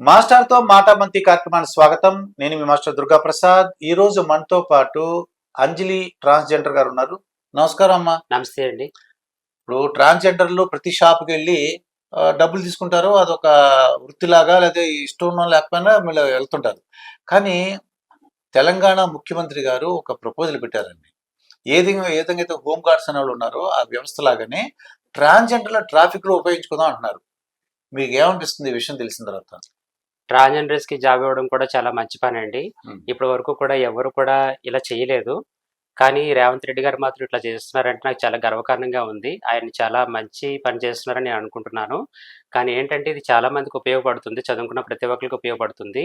మాస్టర్తో మాట మంతి కార్యక్రమానికి స్వాగతం. నేను మీ మాస్టర్ దుర్గా ప్రసాద్ ఈ రోజు మనతో పాటు అంజలి ట్రాన్స్జెండర్ గారు ఉన్నారు. నమస్కారం అమ్మా. నమస్తే అండి. ఇప్పుడు ట్రాన్స్జెండర్లు ప్రతి షాప్కి వెళ్ళి డబ్బులు తీసుకుంటారు. అదొక వృత్తిలాగా లేదా ఇష్టం లేకపోయినా వీళ్ళు వెళ్తుంటారు. కానీ తెలంగాణ ముఖ్యమంత్రి గారు ఒక ప్రపోజల్ పెట్టారండి. ఏది ఏ విధంగా అయితే హోమ్ గార్డ్స్ అనే వాళ్ళు ఉన్నారో ఆ వ్యవస్థ లాగానే ట్రాన్స్జెండర్ల ట్రాఫిక్లో ఉపయోగించుకుందాం అంటున్నారు. మీకు ఏమనిపిస్తుంది ఈ విషయం తెలిసిన తర్వాత? ట్రాన్స్జెండర్స్కి జాబ్ ఇవ్వడం కూడా చాలా మంచి పని అండి. ఇప్పటి వరకు కూడా ఎవరు కూడా ఇలా చేయలేదు కానీ రేవంత్ రెడ్డి గారు మాత్రం ఇట్లా చేస్తున్నారంటే నాకు చాలా గర్వకారణంగా ఉంది. ఆయన చాలా మంచి పని చేస్తున్నారని నేను అనుకుంటున్నాను. కానీ ఏంటంటే ఇది చాలా మందికి ఉపయోగపడుతుంది. చదువుకున్న ప్రతి ఒక్కరికి ఉపయోగపడుతుంది.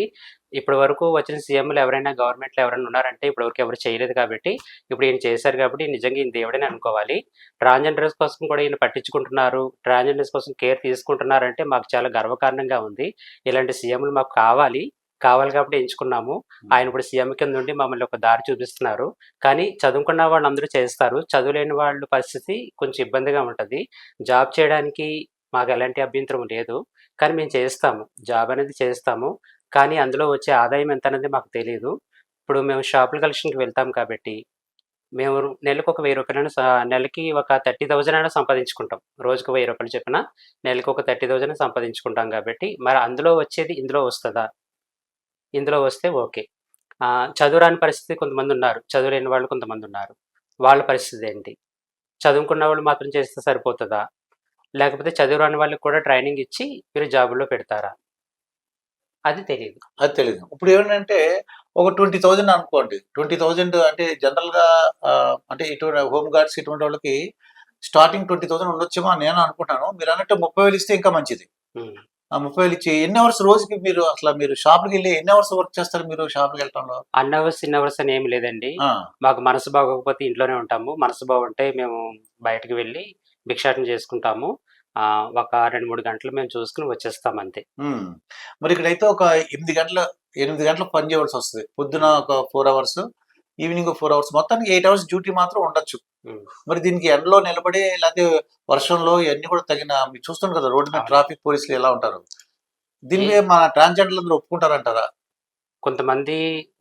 ఇప్పటి వరకు వచ్చిన సీఎంలు ఎవరైనా గవర్నమెంట్లో ఎవరైనా ఉన్నారంటే ఇప్పటి వరకు ఎవరు చేయలేదు కాబట్టి ఇప్పుడు ఈయన చేశారు కాబట్టి నిజంగా ఈయన దేవుడని అనుకోవాలి. ట్రాన్స్జెండర్స్ కోసం కూడా ఈయన పట్టించుకుంటున్నారు. ట్రాన్స్జెండర్స్ కోసం కేర్ తీసుకుంటున్నారంటే మాకు చాలా గర్వకారణంగా ఉంది. ఇలాంటి సీఎంలు మాకు కావాలి. కావాలి కాబట్టి ఎంచుకున్నాము. ఆయన ఇప్పుడు సీఎం కింద ఉండి మమ్మల్ని ఒక దారి చూపిస్తున్నారు. కానీ చదువుకున్న వాళ్ళు అందరూ చేస్తారు. చదువులేని వాళ్ళ పరిస్థితి కొంచెం ఇబ్బందిగా ఉంటుంది. జాబ్ చేయడానికి మాకు ఎలాంటి అభ్యంతరం లేదు. కానీ మేము చేస్తాము. జాబ్ అనేది చేస్తాము. కానీ అందులో వచ్చే ఆదాయం ఎంత అనేది మాకు తెలియదు ఇప్పుడు మేము షాపుల కలెక్షన్కి వెళ్తాం కాబట్టి మేము నెలకు ఒక వెయ్యి రూపాయలను నెలకి ఒక థర్టీ థౌజండ్ అయినా సంపాదించుకుంటాం. రోజుకు వెయ్యి రూపాయలు చెప్పిన నెలకి ఒక థర్టీ థౌజండ్ సంపాదించుకుంటాం కాబట్టి మరి అందులో వచ్చేది ఇందులో వస్తుందా? ఇందులో వస్తే ఓకే. చదువురాని పరిస్థితి కొంతమంది ఉన్నారు చదువులేని వాళ్ళు కొంతమంది ఉన్నారు వాళ్ళ పరిస్థితి ఏంటి? చదువుకున్న వాళ్ళు మాత్రం చేస్తే సరిపోతుందా? లేకపోతే చదువురాని వాళ్ళకి కూడా ట్రైనింగ్ ఇచ్చి మీరు జాబుల్లో పెడతారా? అది తెలియదు అది తెలియదు ఇప్పుడు ఏమంటే ఒక ట్వంటీ థౌజండ్ అనుకోండి. ట్వంటీ థౌజండ్ అంటే జనరల్గా ఆ, అంటే ఇటువంటి హోమ్ గార్డ్స్ ఇటువంటి వాళ్ళకి స్టార్టింగ్ ట్వంటీ థౌసండ్ ఉండొచ్చేమో నేను అనుకుంటాను. మీరు అన్నట్టు ముప్పై వేలు ఇస్తే ఇంకా మంచిది. ముప్పై వేలు ఇచ్చి ఎన్ని అవర్స్ రోజుకి మీరు అసలు మీరు షాప్కి వెళ్ళి ఎన్ని అవర్స్ వర్క్ చేస్తారు మీరు షాప్కి వెళ్ళటంలో? అన్ అవర్స్ ఇన్ అవర్స్ అని ఏమి లేదండి. మాకు మనసు బాగోకపోతే ఇంట్లోనే ఉంటాము. మనసు బాగుంటే మేము బయటకు వెళ్ళి భిక్షాటన చేసుకుంటాము. ఆ, ఒక రెండు మూడు గంటలు మేము చూసుకుని వచ్చేస్తాం అంతే. మరి ఇక్కడైతే ఒక ఎనిమిది గంటల ఎనిమిది గంటలు పని చేయవలసి వస్తుంది. పొద్దున ఒక four hours evening four hours మొత్తానికి ఎయిట్ అవర్స్ డ్యూటీ మాత్రం ఉండొచ్చు. మరి దీనికి ఎండలో నిలబడి లేకపోతే వర్షంలో ఇవన్నీ కూడా తగిన మీరు చూస్తున్నారు కదా రోడ్డు మీద. ట్రాఫిక్ పోలీసులు ఎలా ఉంటారు దీనికి మన ట్రాన్స్జెండర్లు అందరూ ఒప్పుకుంటారంటారా కొంతమంది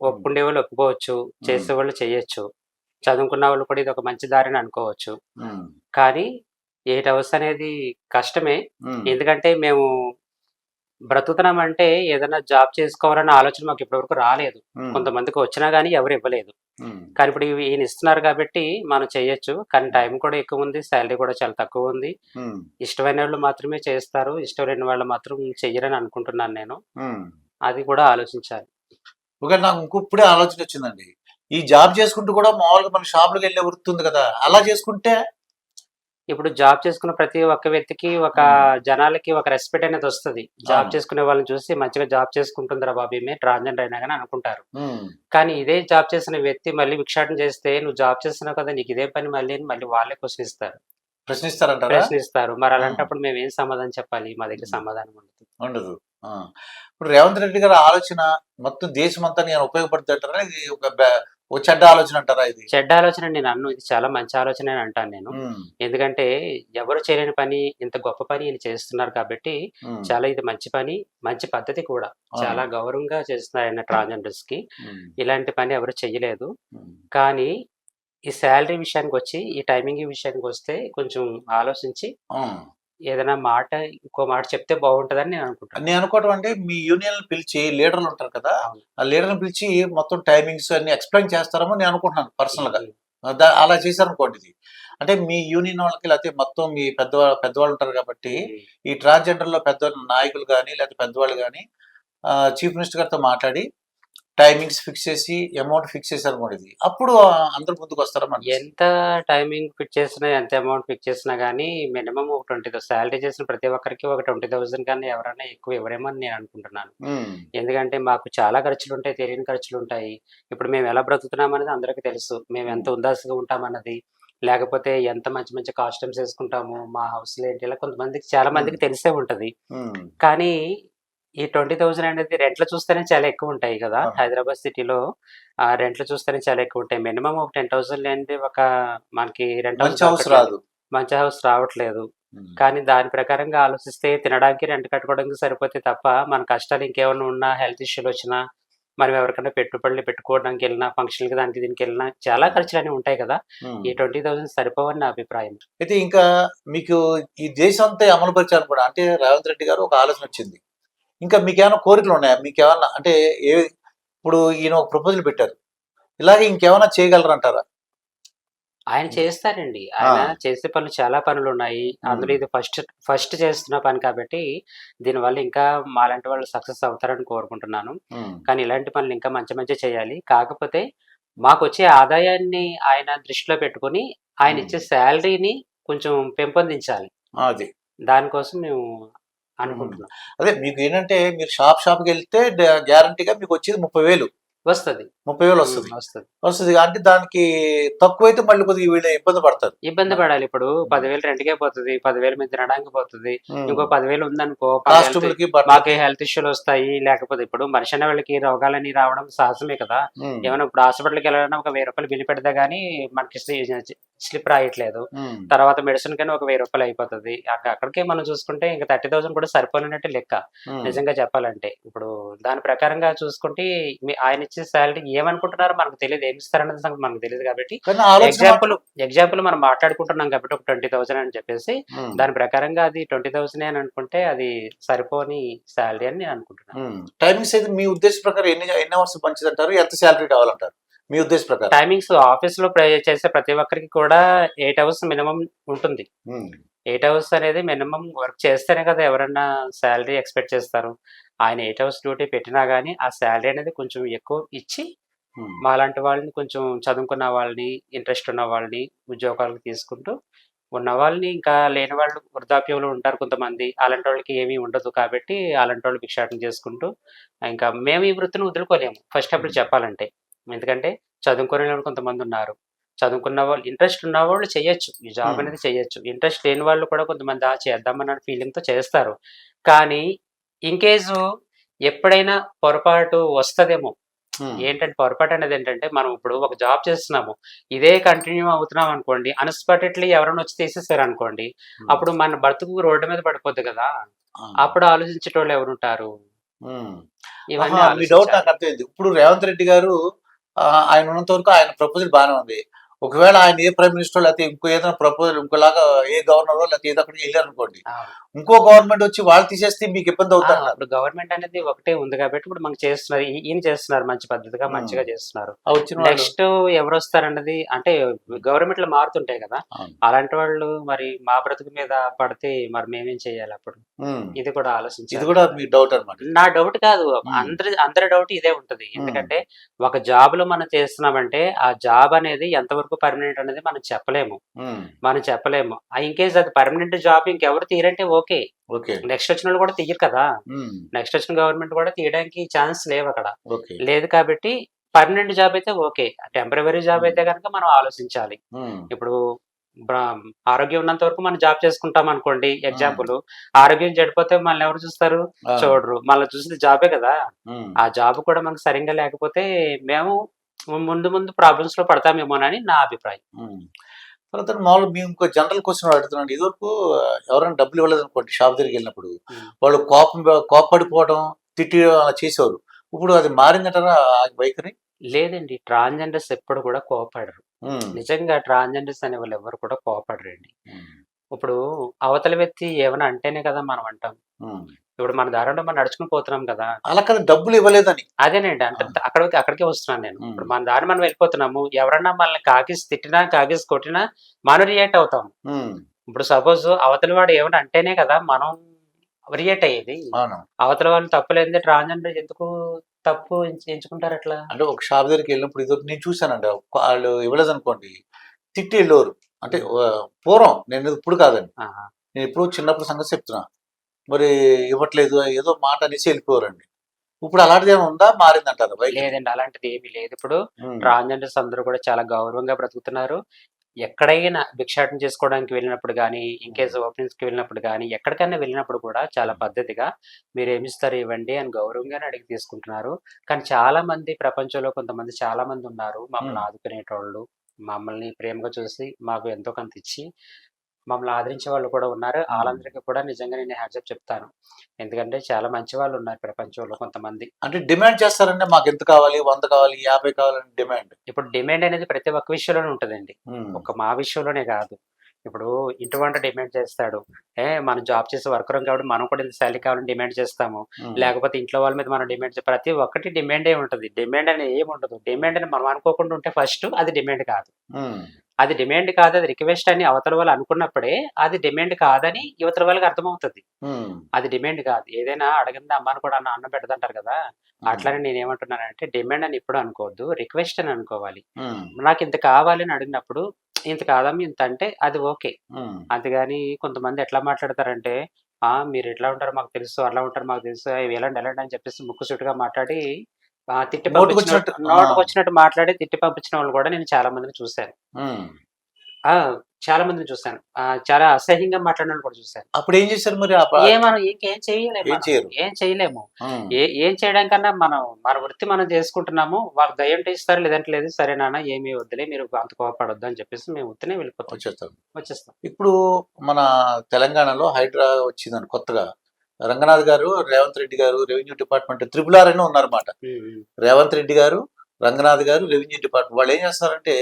ఒప్పుకునే వాళ్ళు ఒప్పుకోవచ్చు చేసే వాళ్ళు చేయొచ్చు చదువుకున్న వాళ్ళు కూడా ఇది ఒక మంచి దారిని అనుకోవచ్చు. కానీ ఎయిట్ అవర్స్ అనేది కష్టమే. ఎందుకంటే మేము బ్రతుకుతున్నాం అంటే ఏదైనా జాబ్ చేసుకోవాలన్న ఆలోచన మాకు ఇప్పటివరకు రాలేదు. కొంతమందికి వచ్చినా కానీ ఎవరు ఇవ్వలేదు. కానీ ఇప్పుడు ఈయన ఇస్తున్నారు కాబట్టి మనం చేయొచ్చు. కానీ టైం కూడా ఎక్కువ ఉంది. శాలరీ కూడా చాలా తక్కువ ఉంది. ఇష్టమైన వాళ్ళు మాత్రమే చేస్తారు. ఇష్టం లేని వాళ్ళు మాత్రం చెయ్యరని అనుకుంటున్నాను నేను. అది కూడా ఆలోచించాలి. నాకు ఇంకో ఇప్పుడే ఆలోచన వచ్చిందండి. ఈ జాబ్ చేసుకుంటూ కూడా మామూలుగా మన షాపులకు వెళ్ళే వృత్తి ఉంది కదా. అలా చేసుకుంటే ఇప్పుడు జాబ్ చేసుకున్న ప్రతి ఒక్క వ్యక్తికి ఒక. జనాలకి ఒక రెస్పెక్ట్ అనేది వస్తుంది జాబ్. చేసుకునే వాళ్ళని చూసి మంచిగా జాబ్ చేసుకుంటుందిరా బాబు ఈమె ట్రాన్స్జెండర్ అయినా కానీ అనుకుంటారు. కానీ ఇదే జాబ్ చేసిన వ్యక్తి మళ్ళీ భిక్షాటన చేస్తే నువ్వు జాబ్ చేస్తున్నావు కదా నీకు ఇదే పని మళ్ళీ మళ్ళీ వాళ్ళే క్వశ్చన్ ఇస్తారు ప్రశ్నిస్తారంటారా ప్రశ్నిస్తారు మరి అలాంటప్పుడు మేము ఏం సమాధానం చెప్పాలి మా దగ్గర. సమాధానం ఉండదు ఉండదు. ఇప్పుడు రేవంత్ రెడ్డి గారి ఆలోచన మొత్తం దేశం అంతా నేను ఉపయోగపడుతుంది అంటారా ఇది ఒక ఒక చెడ్డ ఆలోచన అంటారా ఇది చెడ్డ ఆలోచన నేను అన్ను ఇది చాలా మంచి ఆలోచన అని అంటాను నేను. ఎందుకంటే ఎవరు చేయలేని పని ఇంత గొప్ప పని ఈయన చేస్తున్నారు కాబట్టి. చాలా ఇది మంచి పని మంచి పద్ధతి కూడా. చాలా గౌరవంగా చేస్తున్నారు ఆయన ట్రాన్స్జెండర్స్కి. ఇలాంటి పని ఎవరు చెయ్యలేదు ఉమ్. కానీ ఈ శాలరీ విషయానికి వచ్చి ఈ టైమింగ్ విషయానికి వస్తే కొంచెం ఆలోచించి. ఏదైనా మాట ఇంకో మాట చెప్తే బాగుంటుందని నేను అనుకుంటాను నేను అనుకోవటం అంటే మీ యూనియన్ పిలిచి లీడర్లు ఉంటారు కదా. ఆ లీడర్ని పిలిచి మొత్తం టైమింగ్స్ అన్ని ఎక్స్ప్లెయిన్ చేస్తారేమో నేను అనుకుంటున్నాను పర్సనల్గా దా- అలా చేశారనుకోండి ఇది. అంటే మీ యూనియన్ వాళ్ళకి లేకపోతే మొత్తం మీ పెద్దవాళ్ళు పెద్దవాళ్ళు ఉంటారు కాబట్టి ఈ ట్రాన్స్జెండర్లో పెద్ద నాయకులు కానీ లేకపోతే పెద్దవాళ్ళు కానీ చీఫ్ మినిస్టర్ గారితో మాట్లాడి టైమింగ్స్ ఫిక్స్ చేసి అమౌంట్ ఫిక్స్ చేశారు అనుకోండి ఇది. అప్పుడు అందరు ముందుకు వస్తారా ఎంత టైమింగ్ ఫిక్స్ చేసినా ఎంత అమౌంట్ ఫిక్స్ చేసినా కానీ మినిమం ఒక ట్వంటీ శాలరీ చేసిన ప్రతి ఒక్కరికి ఒక ట్వంటీ థౌసండ్ కానీ ఎవరైనా ఎక్కువ ఇవ్వరేమో అని నేను అనుకుంటున్నాను. ఎందుకంటే మాకు చాలా ఖర్చులు ఉంటాయి తెలియని ఖర్చులు ఉంటాయి ఇప్పుడు మేము ఎలా బ్రతుకుతున్నాం అనేది అందరికీ తెలుసు. మేము ఎంత ఉదాసగా ఉంటామన్నది లేకపోతే ఎంత మంచి మంచి కాస్ట్యూమ్స్ వేసుకుంటాము మా హౌస్ ఏంటి ఇలా కొంతమందికి చాలా మందికి తెలిసే ఉంటది. కానీ ఈ ట్వంటీ థౌసండ్ అనేది రెంట్లు చూస్తేనే చాలా ఎక్కువ ఉంటాయి కదా. హైదరాబాద్ సిటీలో. ఆ రెంట్లు చూస్తేనే చాలా ఎక్కువ ఉంటాయి. మినిమం ఒక టెన్ థౌసండ్ లేనిది ఒక మనకి రెంట్ హౌస్ రాదు. మంచి హౌస్ రావట్లేదు. కానీ దాని ప్రకారంగా ఆలోచిస్తే తినడానికి రెంట్ కట్టుకోవడానికి సరిపోతే తప్ప మన కష్టాలు ఇంకేమైనా ఉన్నా హెల్త్ ఇష్యూలు వచ్చినా మనం ఎవరికైనా పెట్టుబడులు పెట్టుకోవడానికి వెళ్ళినా ఫంక్షన్కి దానికి దీనికి వెళ్ళినా చాలా ఖర్చులు అనేవి ఉంటాయి కదా. ఈ ట్వంటీ థౌసండ్ సరిపోవని నా అభిప్రాయం. అయితే ఇంకా మీకు ఈ దేశం అంతా అమలు పరిచారు కూడా. అంటే రేవంత్ రెడ్డి గారు ఒక ఆలోచన వచ్చింది. ఇంకా మీకు ఏమైనా కోరికలు ఉన్నాయా? మీకు ఏమన్నా అంటే ఏ ఇప్పుడు ఈయన ఒక ప్రపోజల్ పెట్టారు. ఇలాగే ఇంకేమైనా చేయగలరు అంటారా ఆయన చేస్తారండి. ఆయన. చేసే పనులు చాలా పనులు ఉన్నాయి అందులో ఇది ఫస్ట్ ఫస్ట్ చేస్తున్న పని కాబట్టి దీనివల్ల ఇంకా మాలాంటి వాళ్ళు సక్సెస్ అవుతారని కోరుకుంటున్నాను. కానీ ఇలాంటి పనులు ఇంకా మంచి మంచి చేయాలి. కాకపోతే మాకు వచ్చే ఆదాయాన్ని ఆయన దృష్టిలో పెట్టుకొని ఆయన. ఇచ్చే శాలరీని కొంచెం పెంపొందించాలి. అది. దానికోసం మేము అనుకుంటున్నాం. అదే మీకు ఏంటంటే మీరు షాప్ షాప్కి వెళ్తే గ్యారంటీగా మీకు వచ్చేది ముప్పై వేలు. వస్తుంది. ముప్పై వేలు వస్తుంది. వస్తుంది. వస్తుంది అంటే దానికి తక్కువైతే మళ్ళీ కొద్దిగా వీళ్ళు ఇబ్బంది పడతారు. ఇబ్బంది పడాలి ఇప్పుడు. పదివేలు రెంట్కే పోతుంది. పదివేలు మీద తినడానికి పోతుంది. ఇంకో పదివేలు ఉందనుకో మాకు హెల్త్ ఇష్యూలు వస్తాయి. లేకపోతే ఇప్పుడు మనిషి అనే వాళ్ళకి రోగాలని రావడం సహజమే కదా. ఏమైనా ఇప్పుడు హాస్పిటల్కి వెళ్ళాలన్నా ఒక వెయ్యి రూపాయలు బిల్లు పెడితే గానీ మనకి స్లిప్ రాయట్లేదు. తర్వాత మెడిసిన్ కానీ ఒక వెయ్యి రూపాయలు అయిపోతుంది. అక్క- అక్కడికే మనం చూసుకుంటే ఇంకా థర్టీ థౌసండ్ కూడా సరిపోయినట్టు లెక్క. నిజంగా చెప్పాలంటే. ఇప్పుడు దాని ప్రకారంగా చూసుకుంటే మీ- ఆయన ఇచ్చే శాలరీ ఏమనుకుంటున్నారో మనకు తెలియదు ఏమి ఇస్తారన్నది సంగతి మనకు తెలియదు కాబట్టి ఎగ్జాంపుల్ ఎగ్జాంపుల్ మనం మాట్లాడుకుంటున్నాం కాబట్టి ఒక ట్వంటీ థౌసండ్ అని చెప్పేసి. దాని ప్రకారంగా అది ట్వంటీ థౌసండ్ అని అనుకుంటే అది సరిపోని శాలరీ అని నేను అనుకుంటున్నాను. టైమింగ్స్ అయితే మీ ఉద్దేశ ప్రకారం ఎన్ని ఎన్ని అవర్స్ మంచిది అంటారు ఎంత శాలరీ కావాలంటారు? మీ ఉద్దేశ ప్రకారం? టైమింగ్స్ ఆఫీస్లో చేసే ప్రతి ఒక్కరికి కూడా ఎయిట్ అవర్స్ మినిమం ఉంటుంది. ఎయిట్ అవర్స్ అనేది మినిమం వర్క్ చేస్తేనే కదా ఎవరన్నా శాలరీ ఎక్స్పెక్ట్ చేస్తారు. ఆయన ఎయిట్ అవర్స్ డ్యూటీ పెట్టినా కానీ ఆ శాలరీ అనేది కొంచెం ఎక్కువ ఇచ్చి ఉమ్. మాలాంటి వాళ్ళని కొంచెం చదువుకున్న వాళ్ళని ఇంట్రెస్ట్ ఉన్న వాళ్ళని ఉద్యోగాలకు తీసుకుంటూ ఉన్న వాళ్ళని ఇంకా లేని వాళ్ళు వృద్ధాప్యంలో ఉంటారు కొంతమంది. అలాంటి వాళ్ళకి ఏమీ ఉండదు కాబట్టి అలాంటి వాళ్ళు భిక్షాటన చేసుకుంటూ ఇంకా మేము ఈ వృత్తిని వదులుకోలేము. ఫస్ట్ అప్పుడు చెప్పాలంటే. ఎందుకంటే చదువుకునే వాళ్ళు కొంతమంది ఉన్నారు చదువుకున్న వాళ్ళు ఇంట్రెస్ట్ ఉన్న వాళ్ళు చేయొచ్చు ఈ జాబ్ Hmm. అనేది చేయొచ్చు ఇంట్రెస్ట్ లేని వాళ్ళు కూడా కొంతమంది ఆ చేద్దామన్న ఫీలింగ్తో చేస్తారు కానీ ఇన్ కేసు ఎప్పుడైనా పొరపాటు వస్తదేమో ఉమ్. ఏంటంటే పొరపాటు అనేది ఏంటంటే మనం ఇప్పుడు ఒక జాబ్ చేస్తున్నాము ఇదే కంటిన్యూ అవుతున్నాం అనుకోండి అన్ఎక్స్పెక్టెడ్లీ ఎవరైనా వచ్చి తీసేసారు అనుకోండి అప్పుడు మన బతుకు రోడ్డు మీద పడిపోద్ది కదా. అప్పుడు ఆలోచించేటోళ్ళు ఎవరు ఉంటారు ఉమ్. ఇవన్నీ డౌట్. నాకు అర్థమైంది ఇప్పుడు రేవంత్ రెడ్డి గారు ఆయన ఉన్నంత వరకు ఆయన ప్రపోజల్ బాగానే ఉంది. ఒకవేళ ఆయన ఏ ప్రైమ్ మినిస్టర్ లేకపోతే ఇంకో ఏదైనా ప్రపోజల్ ఇంకోలాగా ఏ గవర్నర్ లేకపోతే ఏదో అక్కడికి వెళ్ళారు అనుకోండి ఇంకో గవర్నమెంట్ వచ్చి వాళ్ళు తీసేస్తే మీకు ఇబ్బంది అవుతారు? ఇప్పుడు గవర్నమెంట్ అనేది ఒకటే ఉంది కాబట్టి ఇప్పుడు మనకు చేస్తున్నారు ఈయన చేస్తున్నారు మంచి పద్ధతిగా. మంచిగా చేస్తున్నారు. నెక్స్ట్ ఎవరు వస్తారన్నది అంటే గవర్నమెంట్లు మారుతుంటాయి కదా. అలాంటి వాళ్ళు మరి మా బ్రతుకు మీద పడితే మరి మేమేం చేయాలి అప్పుడు. ఇది కూడా ఇది ఆలోచించాలి కూడా మీ డౌట్ అనమాట నా డౌట్ కాదు. అందరి అందరి డౌట్ ఇదే ఉంటది. ఎందుకంటే ఒక జాబ్లో మనం చేస్తున్నామంటే ఆ జాబ్ అనేది ఎంతవరకు పర్మనెంట్ అనేది మనం చెప్పలేము. మనం చెప్పలేము. ఇన్ కేస్ అది పర్మనెంట్ జాబ్ ఇంకెవరు తీరంటే ఓకే. ఓకే. నెక్స్ట్ వచ్చిన వాళ్ళు కూడా తీయరు కదా. నెక్స్ట్ వచ్చిన గవర్నమెంట్ కూడా తీయడానికి ఛాన్స్ లేవు అక్కడ. లేదు కాబట్టి పర్మనెంట్ జాబ్ అయితే ఓకే. టెంపరీ జాబ్ అయితే కనుక మనం ఆలోచించాలి. ఇప్పుడు ఆరోగ్యం ఉన్నంత వరకు మనం జాబ్ చేసుకుంటాం అనుకోండి ఎగ్జాంపుల్ ఆరోగ్యం చెడిపోతే మనల్ని ఎవరు చూస్తారు. చూడరు. మళ్ళీ చూసింది జాబే కదా. ఆ జాబ్ కూడా మనకు సరిగ్గా లేకపోతే మేము ముందు ముందు ప్రాబ్లమ్స్లో పడతామేమోనని నా అభిప్రాయం. తర్వాత మామూలుగా మేము ఇంకో జనరల్ క్వశ్చన్ అడుగుతున్నాను ఇదివరకు ఎవరైనా డబ్బులు ఇవ్వలేదు అనుకోండి షాప్ దగ్గరికి వెళ్ళినప్పుడు. వాళ్ళు కోపం కోపడిపోవడం తిట్టి అలా చేసేవారు ఇప్పుడు అది మారిందంటారా ఆ వైఖరి లేదండి ట్రాన్స్జెండర్స్ ఎప్పుడు కూడా కోపడరు. నిజంగా ట్రాన్స్జెండర్స్ అనే వాళ్ళు ఎవరు కూడా కోపడరండి. ఇప్పుడు అవతల వ్యక్తి ఏమైనా అంటేనే కదా మనం అంటాం. ఇప్పుడు మన దారిలో మనం నడుచుకుని పోతున్నాం కదా. అలా కదా డబ్బులు ఇవ్వలేదని. అదేనండి. అంటే ఆ. అక్కడికి వస్తున్నాను నేను. ఇప్పుడు మన దారి మనం వెళ్ళిపోతున్నాము. ఎవరన్నా మనల్ని కాకిసి తిట్టినా కాకిసి కొట్టినా మనం రియాక్ట్ అవుతాం. ఇప్పుడు సపోజ్ అవతల వాడు ఏమైనా అంటేనే కదా మనం రియాక్ట్ అయ్యేది. అవతల వాళ్ళు తప్పులేంది ట్రాన్స్జెండర్ ఎందుకు తప్పు ఎంచు- ఎంచుకుంటారు అట్లా? అంటే ఒక షాప్ దగ్గరికి వెళ్ళినప్పుడు ఇదివరకు నేను చూశానండి. వాళ్ళు ఇవ్వలేదు అనుకోండి తిట్టి వెళ్ళేవారు అంటే పూర్వం నేను ఇప్పుడు కాదండి. నేను ఇప్పుడు చిన్నప్పుడు సంగతి చెప్తున్నా. మరి ఇవ్వట్లేదు ఏదో మాట అనేసి వెళ్ళిపోయారండి ఇప్పుడు అలాంటిది ఏమైనా ఉందా? మారిందంటారు వైఖరి? లేదండి అలాంటిది ఏమీ లేదు. ఇప్పుడు. ట్రాన్స్జెండర్స్ అందరూ కూడా చాలా గౌరవంగా బ్రతుకుతున్నారు. ఎక్కడైనా భిక్షాటన చేసుకోవడానికి వెళ్ళినప్పుడు కానీ ఇంకేస్ ఓపెనింగ్స్కి వెళ్ళినప్పుడు కానీ ఎక్కడికైనా వెళ్ళినప్పుడు కూడా చాలా పద్ధతిగా మీరు ఏమిస్తారు ఇవ్వండి అని గౌరవంగానే అడిగి తీసుకుంటున్నారు. కానీ చాలా మంది ప్రపంచంలో కొంతమంది చాలా మంది ఉన్నారు. మమ్మల్ని. ఆదుకునేటోళ్ళు మమ్మల్ని ప్రేమగా చూసి మాకు ఎంతో కొంత ఇచ్చి మమ్మల్ని ఆదరించే వాళ్ళు కూడా ఉన్నారు. వాళ్ళందరికీ కూడా నిజంగా నేను హ్యాట్సప్ చెప్తాను. ఎందుకంటే చాలా మంచి వాళ్ళు ఉన్నారు ప్రపంచంలో కొంతమంది. అంటే డిమాండ్ చేస్తారంటే మాకు ఎంత కావాలి? వంద కావాలి? యాభై కావాలని డిమాండ్? ఇప్పుడు డిమాండ్ అనేది ప్రతి ఒక్క విషయంలోనే ఉంటుందండి. ఒక మా విషయంలోనే కాదు. ఇప్పుడు ఇంటి వంట డిమాండ్ చేస్తాడు. ఏ మనం జాబ్ చేసే వర్కరం కాబట్టి మనం కూడా ఇంత శాలరీ కావాలని డిమాండ్ చేస్తాము. లేకపోతే ఇంట్లో వాళ్ళ మీద మనం డిమాండ్ ప్రతి ఒక్కటి డిమాండే ఉంటుంది. డిమాండ్ అనేది ఏమి ఉండదు డిమాండ్ అని మనం అనుకోకుండా ఉంటే ఫస్ట్ అది డిమాండ్ కాదు. అది డిమాండ్ కాదు అది రిక్వెస్ట్ అని అవతల వాళ్ళు అనుకున్నప్పుడే అది డిమాండ్ కాదని యువతల వాళ్ళకి అర్థమవుతుంది. అది డిమాండ్ కాదు. ఏదైనా అడగంది అమ్మని కూడా అన్న అన్నం పెడదంటారు కదా. అట్లానే నేను ఏమంటున్నానంటే డిమాండ్ అని ఇప్పుడు అనుకోవద్దు రిక్వెస్ట్ అని అనుకోవాలి. నాకు ఇంత కావాలి అని అడిగినప్పుడు ఇంత కాదమ్మ ఇంత అంటే అది ఓకే. అంతేగాని కొంతమంది ఎట్లా మాట్లాడతారంటే ఆ మీరు ఎట్లా ఉంటారు మాకు తెలుసు అట్లా ఉంటారు మాకు తెలుసు "ఏయ్, ఎలాంటి ఎలాంటి అని చెప్పేసి ముక్కు సుట్టుగా మాట్లాడి తిట్టి పంపించినట్టు వచ్చినట్టు, నోటికి ఆ. వచ్చినట్టు మాట్లాడి తిట్టి పంపించిన వాళ్ళు కూడా నేను చాలా మందిని చూశాను. ఆ చాలా మందిని చూశాను. ఆ, చాలా అసహ్యంగా మాట్లాడిన వాళ్ళు కూడా చూశాను. అప్పుడు ఏం చేశారు మరి ఏమనం ఇంకేం చేయలేము ఏం. ఏం చేయలేము. ఏ ఏం చేయడం కన్నా మనం మన వృత్తి మనం చేసుకుంటున్నాము. వాళ్ళు దయ్యం ఇస్తారు లేదంటే లేదు. సరే నాన్న ఏమీ వద్దులే. మీరు అంత కోపడొద్దు అని చెప్పేసి మేము వృత్తినే వెళ్ళిపోతాం. వచ్చేస్తారు వచ్చేస్తాం. ఇప్పుడు మన తెలంగాణలో హైడ్రా వచ్చిందని కొత్తగా రంగనాథ్ గారు రేవంత్ రెడ్డి గారు రెవెన్యూ డిపార్ట్మెంట్ త్రిపుల్ ఆర్ అని ఉన్నారన్నమాట. రేవంత్ రెడ్డి గారు రంగనాథ్ గారు రెవెన్యూ డిపార్ట్మెంట్ వాళ్ళు ఏం చేస్తున్నారంటే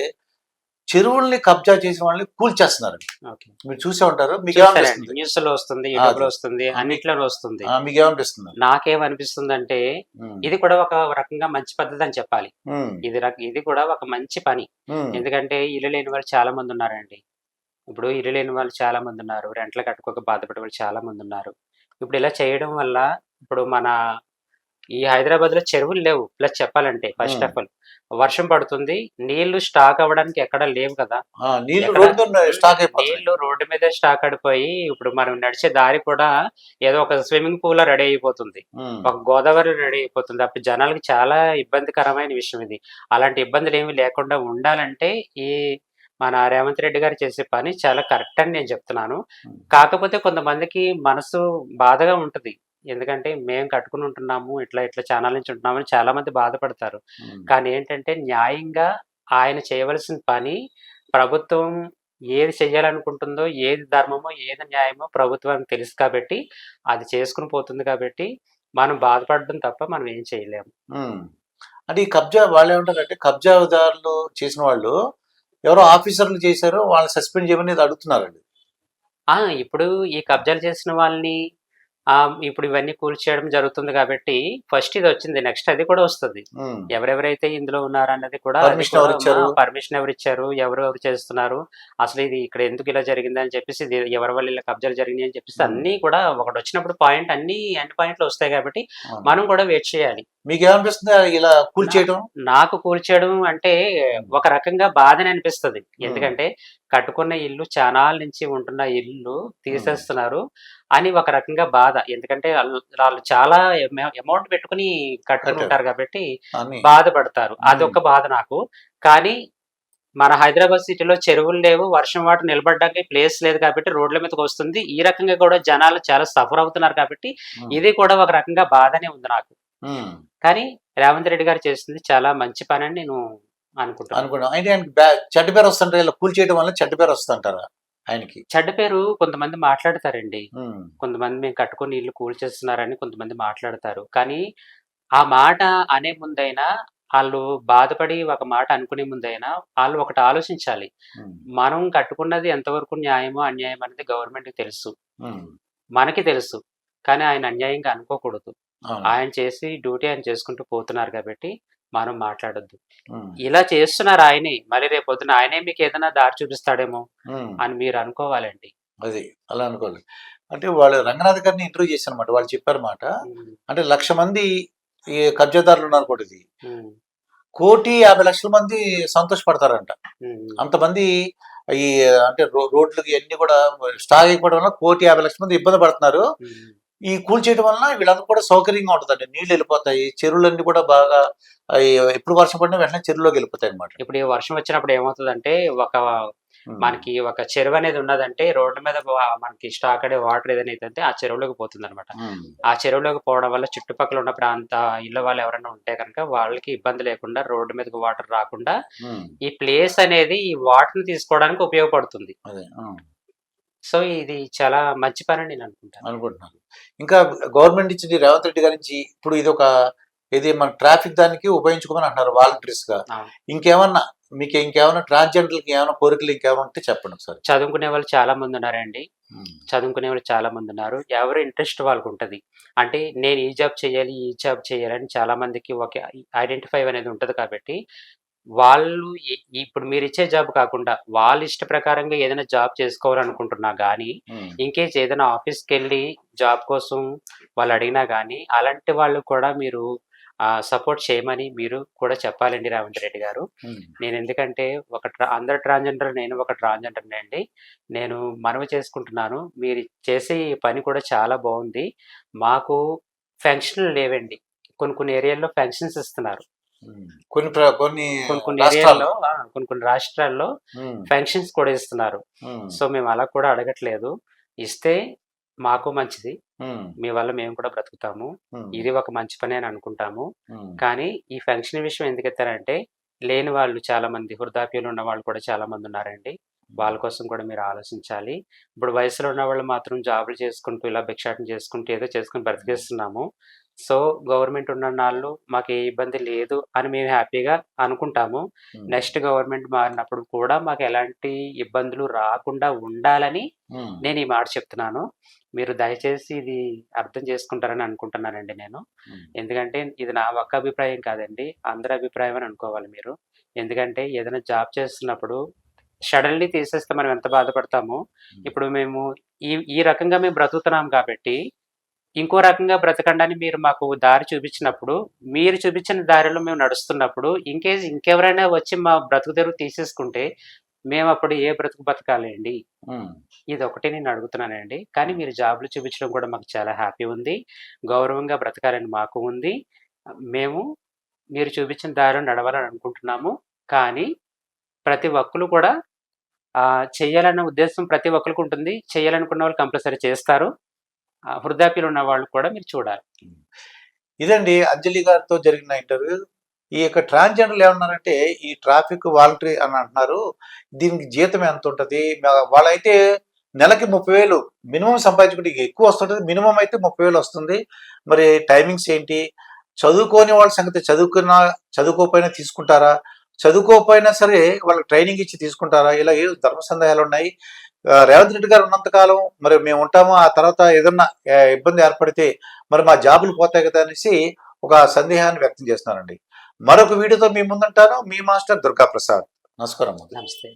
చెరువుల్ని కబ్జా చేసిన వాళ్ళని కూల్చేస్తున్నారు మీరు చూసే ఉంటారు? న్యూస్లో వస్తుంది. వస్తుంది అన్నిట్లో వస్తుంది. ఆ, మీకు ఏమనిపిస్తుంది నాకేమనిపిస్తుంది అంటే ఇది కూడా ఒక రకంగా మంచి పద్ధతి అని చెప్పాలి. ఇది ఇది కూడా ఒక మంచి పని. ఎందుకంటే ఇల్లు లేని వాళ్ళు చాలా మంది ఉన్నారండి. ఇప్పుడు ఇల్లు లేని వాళ్ళు చాలా మంది ఉన్నారు. రెంట్లు కట్టుకోక బాధపడే వాళ్ళు చాలా మంది ఉన్నారు. ఇప్పుడు ఇలా చేయడం వల్ల ఇప్పుడు మన ఈ హైదరాబాద్లో చెరువులు లేవు. ప్లస్ చెప్పాలంటే ఫస్ట్. ఆఫ్ ఆల్ వర్షం పడుతుంది. నీళ్ళు స్టాక్ అవ్వడానికి ఎక్కడ లేవు కదా. నీళ్ళు రోడ్డు మీద స్టాక్ అయిపోయి ఇప్పుడు మనం నడిచే దారి కూడా ఏదో ఒక స్విమ్మింగ్ పూల్ రెడీ అయిపోతుంది. ఒక గోదావరి రెడీ అయిపోతుంది. అప్పుడు జనాలకి చాలా ఇబ్బందికరమైన విషయం ఇది. అలాంటి ఇబ్బందులు ఏమి లేకుండా ఉండాలంటే ఈ మన రేవంత్ రెడ్డి గారు చేసే పని చాలా కరెక్ట్ అని నేను చెప్తున్నాను. కాకపోతే కొంతమందికి మనసు బాధగా ఉంటుంది. ఎందుకంటే మేము కట్టుకుని ఉంటున్నాము ఇట్లా ఇట్లా ఛానల్ నుంచి ఉంటున్నామని చాలా మంది బాధపడతారు. కానీ ఏంటంటే న్యాయంగా ఆయన చేయవలసిన పని ప్రభుత్వం ఏది చెయ్యాలనుకుంటుందో ఏది ధర్మమో ఏది న్యాయమో ప్రభుత్వానికి తెలుసు కాబట్టి అది చేసుకుని పోతుంది కాబట్టి మనం బాధపడడం తప్ప మనం ఏం చేయలేము. ఈ కబ్జా వాళ్ళు ఏమంటారంటే కబ్జాదారులు చేసిన వాళ్ళు ఎవరో ఆఫీసర్లు చేశారో వాళ్ళని సస్పెండ్ చేయమని అడుగుతున్నారండి. ఆ ఇప్పుడు ఈ కబ్జాలు చేసిన వాళ్ళని ఇప్పుడు ఇవన్నీ కూల్చేయడం జరుగుతుంది కాబట్టి ఫస్ట్ ఇది వచ్చింది నెక్స్ట్ అది కూడా వస్తుంది. ఎవరెవరైతే ఇందులో ఉన్నారు అన్నది కూడా? పర్మిషన్ ఎవరు ఇచ్చారు? ఎవరు ఎవరు చేస్తున్నారు? అసలు ఇది ఇక్కడ ఎందుకు ఇలా జరిగింది అని చెప్పేసి ఇది ఎవరి వల్ల ఇలా కబ్జాలు జరిగినాయి అని చెప్పేసి. అన్ని కూడా ఒకటి వచ్చినప్పుడు పాయింట్ అన్ని ఎండ్ పాయింట్లు వస్తాయి కాబట్టి. మనం కూడా వెయిట్ చేయాలి. మీకు ఏమనిపిస్తుంది ఇలా కూల్ చేయడం నాకు కూల్చేయడం అంటే ఒక రకంగా బాధని అనిపిస్తుంది. ఎందుకంటే కట్టుకున్న ఇల్లు చానాల నుంచి ఉంటున్న ఇల్లు తీసేస్తున్నారు. అని ఒక రకంగా బాధ. ఎందుకంటే వాళ్ళు చాలా అమౌంట్ పెట్టుకుని కట్టుకుని ఉంటారు కాబట్టి బాధపడతారు. అదొక బాధ నాకు. కానీ మన హైదరాబాద్ సిటీలో చెరువులు లేవు వర్షం వాటర్ నిలబడడానికి ప్లేస్ లేదు కాబట్టి రోడ్ల మీదకి వస్తుంది. ఈ రకంగా కూడా జనాలు చాలా సఫర్ అవుతున్నారు కాబట్టి ఇది కూడా ఒక రకంగా బాధనే ఉంది నాకు. కానీ రేవంత్ రెడ్డి గారు చేస్తుంది చాలా మంచి పని అని నేను అనుకుంటున్నాను. అనుకున్నాం అయితే చెడ్డ పేరు వస్తుంటారు. ఇలా కూల్ చేయడం వల్ల చెడ్డ పేరు వస్తుంటారా. ఆయనకి. చెడ్డ పేరు కొంతమంది మాట్లాడతారండి. కొంతమంది మేము కట్టుకొని ఇల్లు కూల్చేస్తున్నారని కొంతమంది మాట్లాడతారు. కానీ ఆ మాట అనే ముందైనా వాళ్ళు బాధపడి ఒక మాట అనుకునే ముందైనా వాళ్ళు ఒకటి ఆలోచించాలి. మనం కట్టుకున్నది ఎంతవరకు న్యాయమో అన్యాయం అనేది గవర్నమెంట్కి తెలుసు. మనకి తెలుసు. కానీ ఆయన అన్యాయంగా అనుకోకూడదు. ఆయన చేసి డ్యూటీ ఆయన చేసుకుంటూ పోతున్నారు కాబట్టి మనం మాట్లాడొద్దు. ఇలా చేస్తున్నారు ఆయనే మళ్ళీ రేపు పొద్దున ఆయనే మీకు ఏదైనా దారి చూపిస్తాడేమో అని మీరు అనుకోవాలండి. అది అలా అనుకోలేదు అంటే వాళ్ళు రంగనాథ్ గారిని ఇంటర్వ్యూ చేశారు అనమాట వాళ్ళు చెప్పారన్నమాట అంటే లక్ష మంది ఈ కబ్జాదారులు ఉన్నారు కూడా ఇది. కోటి యాభై లక్షల మంది సంతోషపడతారంట. అంతమంది ఈ అంటే రో- రోడ్లకి అన్ని కూడా స్టాక్ అయిపోవడం వల్ల కోటి యాభై లక్షల మంది ఇబ్బంది పడుతున్నారు. ఈ కూల్ చేయడం వలన వీళ్ళందరూ కూడా సౌకర్యంగా ఉంటుందండి. నీళ్ళు వెళ్ళిపోతాయి చెరువులన్నీ కూడా బాగా ఎప్పుడు వర్షం పడినా వెంటనే చెరువులోకి వెళ్ళిపోతాయి అనమాట ఇప్పుడు ఈ వర్షం వచ్చినప్పుడు ఏమవుతుందంటే ఒక మనకి ఒక చెరువు అనేది ఉన్నదంటే రోడ్డు మీద మనకి స్టాక్ అనే వాటర్ ఏదైనా అయితే ఆ చెరువులోకి పోతుంది అనమాట ఆ చెరువులోకి పోవడం వల్ల చుట్టుపక్కల ఉన్న ప్రాంత ఇళ్ళ వాళ్ళు ఎవరైనా ఉంటే కనుక వాళ్ళకి ఇబ్బంది లేకుండా రోడ్డు మీదకి వాటర్ రాకుండా ఈ ప్లేస్ అనేది ఈ వాటర్ని తీసుకోవడానికి ఉపయోగపడుతుంది. సో ఇది చాలా మంచి పని అని నేను అనుకుంటాను. అనుకుంటున్నారు ఇంకా గవర్నమెంట్ ఇచ్చింది రేవంత్ రెడ్డి గారి నుంచి ఇప్పుడు ఇది ఒక ఇది మన ట్రాఫిక్ దానికి ఉపయోగించుకోమని అంటున్నారు వాలంటీర్స్గా. ఇంకేమన్నా మీకు ఇంకేమైనా ట్రాన్స్జెండర్లకి ఏమైనా కోరికలు ఇంకేమైనా ఉంటే చెప్పండి ఒకసారి. చదువుకునే వాళ్ళు చాలా మంది ఉన్నారండి. చదువుకునే వాళ్ళు చాలా మంది ఉన్నారు. ఎవరి ఇంట్రెస్ట్ వాళ్ళకు ఉంటుంది. అంటే నేను ఈ జాబ్ చేయాలి ఈ జాబ్ చేయాలి అని చాలా మందికి ఒక ఐడెంటిఫై అనేది ఉంటుంది కాబట్టి వాళ్ళు ఇప్పుడు మీరు ఇచ్చే జాబ్ కాకుండా వాళ్ళ ఇష్ట ప్రకారంగా ఏదైనా జాబ్ చేసుకోవాలనుకుంటున్నా కానీ. ఇంకేస్ ఏదైనా ఆఫీస్కి వెళ్ళి జాబ్ కోసం వాళ్ళు అడిగినా కానీ అలాంటి వాళ్ళు కూడా మీరు సపోర్ట్ చేయమని మీరు కూడా చెప్పాలండి రేవంత్ రెడ్డి గారు. నేను ఎందుకంటే ఒక అందరు ట్రాన్స్జెండర్ నేను ఒక ట్రాన్స్జెండర్ అండి నేను మనవి చేసుకుంటున్నాను మీరు చేసే పని కూడా చాలా బాగుంది మాకు ఫంక్షన్లు లేవండి కొన్ని కొన్ని ఏరియాల్లో ఫంక్షన్స్ ఇస్తున్నారు. కొన్ని కొన్ని కొన్ని ఏరియాల్లో కొన్ని కొన్ని రాష్ట్రాల్లో. ఫంక్షన్స్ కూడా ఇస్తున్నారు. సో మేము అలా కూడా అడగట్లేదు ఇస్తే మాకు మంచిది. మీ వల్ల మేము కూడా బ్రతుకుతాము. ఇది ఒక మంచి పని అని అనుకుంటాము. కానీ ఈ ఫంక్షన్ విషయం ఎందుకు ఎత్తారంటే లేని వాళ్ళు చాలా మంది వృద్ధాప్యులు ఉన్న వాళ్ళు కూడా చాలా మంది ఉన్నారండి వాళ్ళ కోసం కూడా మీరు ఆలోచించాలి. ఇప్పుడు వయసులో ఉన్న వాళ్ళు మాత్రం జాబులు చేసుకుంటూ ఇలా భిక్షాటన చేసుకుంటూ ఏదో చేసుకుని బ్రతికేస్తున్నాము. సో గవర్నమెంట్ ఉన్న నాళ్ళు మాకు ఏ ఇబ్బంది లేదు అని మేము హ్యాపీగా అనుకుంటాము. నెక్స్ట్ గవర్నమెంట్ మారినప్పుడు కూడా మాకు ఎలాంటి ఇబ్బందులు రాకుండా ఉండాలని. నేను ఈ మాట చెప్తున్నాను. మీరు దయచేసి ఇది అర్థం చేసుకుంటారని అనుకుంటున్నానండి నేను. ఎందుకంటే ఇది నా ఒక్క అభిప్రాయం కాదండి అందరి అభిప్రాయం అని అనుకోవాలి మీరు. ఎందుకంటే ఏదైనా జాబ్ చేస్తున్నప్పుడు సడన్లీ తీసేస్తే మనం ఎంత బాధపడతామో. ఇప్పుడు మేము ఈ ఈ రకంగా మేము బ్రతుకుతున్నాం కాబట్టి ఇంకో రకంగా బ్రతకండి మీరు మాకు దారి చూపించినప్పుడు మీరు చూపించిన దారిలో మేము నడుస్తున్నప్పుడు ఇంకేజ్ ఇంకెవరైనా వచ్చి మా బ్రతుకు తెరువు తీసేసుకుంటే మేము అప్పుడు ఏ బ్రతుకు బతకాలండి. ఇది ఒకటి నేను అడుగుతున్నానండి. కానీ మీరు జాబ్లు చూపించడం కూడా మాకు చాలా హ్యాపీ ఉంది. గౌరవంగా బ్రతకాలని మాకు ఉంది. మేము మీరు చూపించిన దారిలో నడవాలని అనుకుంటున్నాము. కానీ ప్రతి ఒక్కరు కూడా ఆ, ఉద్దేశం ప్రతి ఒక్కరికి ఉంటుంది. చేయాలనుకున్న వాళ్ళు కంపల్సరీ చేస్తారు. ఆ, ఉన్న వాళ్ళు కూడా మీరు చూడాలి. ఇదండి అంజలి గారితో జరిగిన ఇంటర్వ్యూ. ఈ యొక్క ట్రాన్స్జెండర్లు ఏమన్నారంటే ఈ ట్రాఫిక్ వాలంటరీ అని అంటున్నారు. దీనికి జీతం ఎంత ఉంటుంది? వాళ్ళైతే నెలకి ముప్పై వేలు మినిమం సంపాదించుకుంటే ఎక్కువ వస్తుంటుంది. మినిమం అయితే ముప్పై వేలు వస్తుంది. మరి టైమింగ్స్ ఏంటి? చదువుకోని వాళ్ళ సంగతి చదువుకున్నా చదువుకోకపోయినా తీసుకుంటారా? చదువుకోకపోయినా సరే వాళ్ళకి ట్రైనింగ్ ఇచ్చి తీసుకుంటారా? ఇలా ఏ ధర్మ సందేహాలు ఉన్నాయి? రేవంత్ రెడ్డి గారు ఉన్నంతకాలం మరి మేము ఉంటాము? ఆ తర్వాత ఏదన్నా ఇబ్బంది ఏర్పడితే మరి మా జాబులు పోతాయి కదా అనేసి ఒక సందేహాన్ని వ్యక్తం చేస్తున్నానండి. మరొక వీడియోతో మీ ముందుంటాను. మీ మాస్టర్ దుర్గా ప్రసాద్ నమస్కారం నమస్తే.